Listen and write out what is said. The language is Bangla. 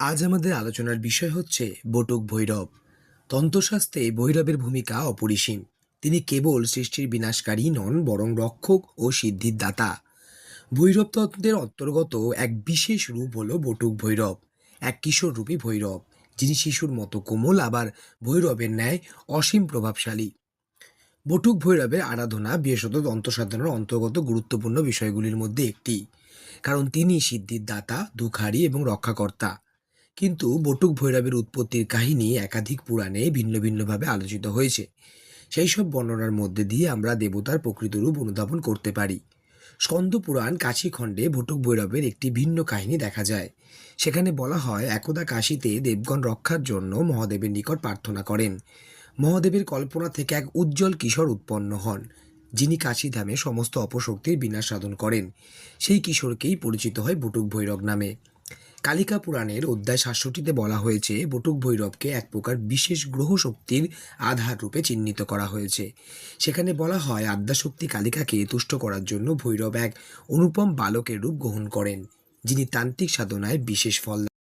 আজ আমাদের আলোচনার বিষয় হচ্ছে বটুক ভৈরব। তন্ত্রশাস্ত্রে ভৈরবের ভূমিকা অপরিসীম। তিনি কেবল সৃষ্টির বিনাশকারী নন, বরং রক্ষক ও সিদ্ধির দাতা। ভৈরব তন্ত্রের অন্তর্গত এক বিশেষ রূপ হলো বটুক ভৈরব, এক কিশোর রূপী ভৈরব, যিনি শিশুর মতো কোমল, আবার ভৈরবের ন্যায় অসীম প্রভাবশালী। বটুক ভৈরবের আরাধনা বিশেষত তন্ত্রসাধনার অন্তর্গত গুরুত্বপূর্ণ বিষয়গুলির মধ্যে একটি। কারণ তিনি সিদ্ধির দাতা, দুখারি এবং রক্ষাকর্তা। কিন্তু বটুক ভৈরবের উৎপত্তির কাহিনী একাধিক পুরাণে ভিন্ন ভিন্নভাবে আলোচিত হয়েছে। সেই সব বর্ণনার মধ্যে দিয়ে আমরা দেবতার প্রকৃত রূপ অনুধাবন করতে পারি। স্কন্দ পুরাণ কাশীখণ্ডে বটুক ভৈরবের একটি ভিন্ন কাহিনী দেখা যায়। সেখানে বলা হয়, একদা কাশীতে দেবগণ রক্ষার জন্য মহাদেবের নিকট প্রার্থনা করেন। মহাদেবের কল্পনা থেকে এক উজ্জ্বল কিশোর উৎপন্ন হন, যিনি কাশীধামে সমস্ত অপশক্তির বিনাশ সাধন করেন। সেই কিশোরকেই পরিচিত হয় বটুক ভৈরব নামে। কালিকা পুরাণের অধ্যায় সাতষট্টিতে বলা হয়েছে, বটুক ভৈরবকে এক প্রকার বিশেষ গ্রহ শক্তির আধার রূপে চিহ্নিত করা হয়েছে। সেখানে বলা হয়, আদ্যাশক্তি কালিকাকে তুষ্ট করার জন্য ভৈরব এক অনুপম বালকের রূপ গ্রহণ করেন, যিনি তান্ত্রিক সাধনায় বিশেষ ফল